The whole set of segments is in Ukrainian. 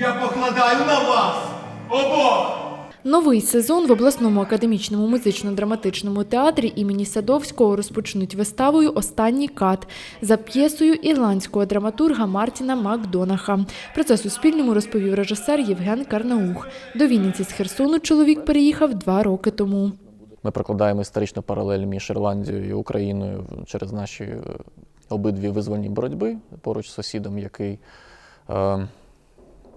Я покладаю на вас обох! Новий сезон в обласному академічному музично-драматичному театрі імені Садовського розпочнуть виставою Останній кат за п'єсою ірландського драматурга Мартіна Макдонаха. Про це Суспільному розповів режисер Євген Карнаух. До Вінниці з Херсону чоловік переїхав два роки тому. Ми прокладаємо історичну паралель між Ірландією і Україною через наші е, обидві визвольні боротьби поруч з сусідом, який е,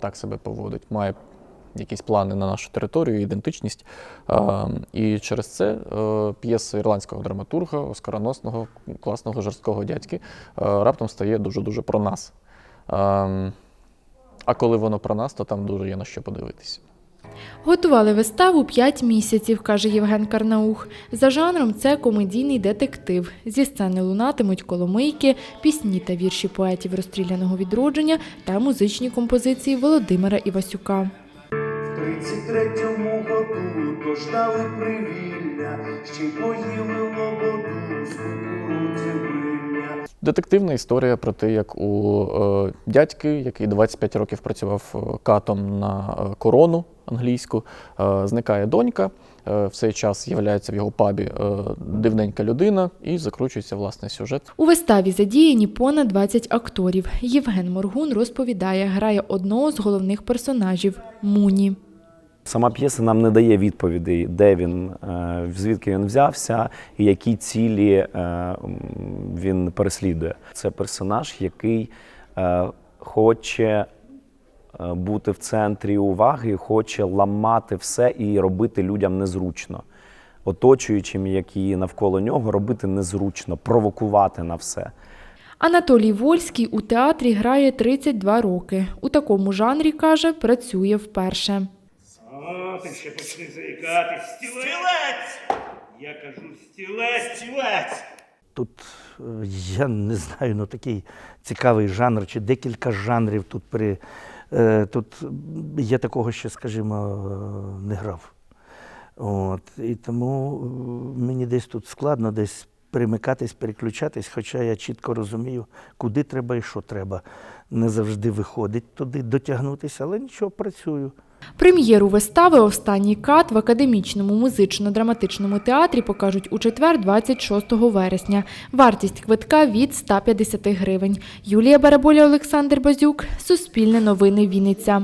так себе поводить, має якісь плани на нашу територію, ідентичність. І через це е, п'єса ірландського драматурга, оскароносного, класного жорсткого дядьки, е, раптом стає дуже-дуже про нас. Е, а коли воно про нас, то там дуже є на що подивитися. Готували виставу 5 місяців, каже Євген Карнаух. За жанром це комедійний детектив. Зі сцени лунатимуть коломийки, пісні та вірші поетів розстріляного відродження та музичні композиції Володимира Івасюка. В 33-му году дождали привілля, ще й поїли лободу з. Детективна історія про те, як у е, дядьки, який 25 років працював е, катом на е, корону англійську, е, зникає донька. Е, в цей час з'являється в його пабі е, дивненька людина і закручується власне сюжет. У виставі задіяні понад 20 акторів. Євген Моргун розповідає, грає одного з головних персонажів Муні. Сама п'єса нам не дає відповідей, де він, звідки він взявся і які цілі він переслідує. Це персонаж, який хоче бути в центрі уваги, хоче ламати все і робити людям незручно. Оточуючим, які навколо нього, робити незручно, провокувати на все. Анатолій Вольський у театрі грає 32 роки. У такому жанрі, каже, працює вперше. О, ти ще почни заїкатись. Стілець! Я кажу стілець! Стілець! Тут е, я не знаю, ну такий цікавий жанр, чи декілька жанрів тут при. Е, Тут я такого ще, скажімо, е, не грав. От, і тому е, мені десь тут складно десь перемикатись, переключатись, хоча я чітко розумію, куди треба і що треба. Не завжди виходить туди дотягнутися, але нічого, працюю. Прем'єру вистави Останній кат в академічному музично-драматичному театрі покажуть у четвер, 26 вересня. Вартість квитка від 150 гривень. Юлія Бараболя, Олександр Базюк. Суспільне новини Вінниця.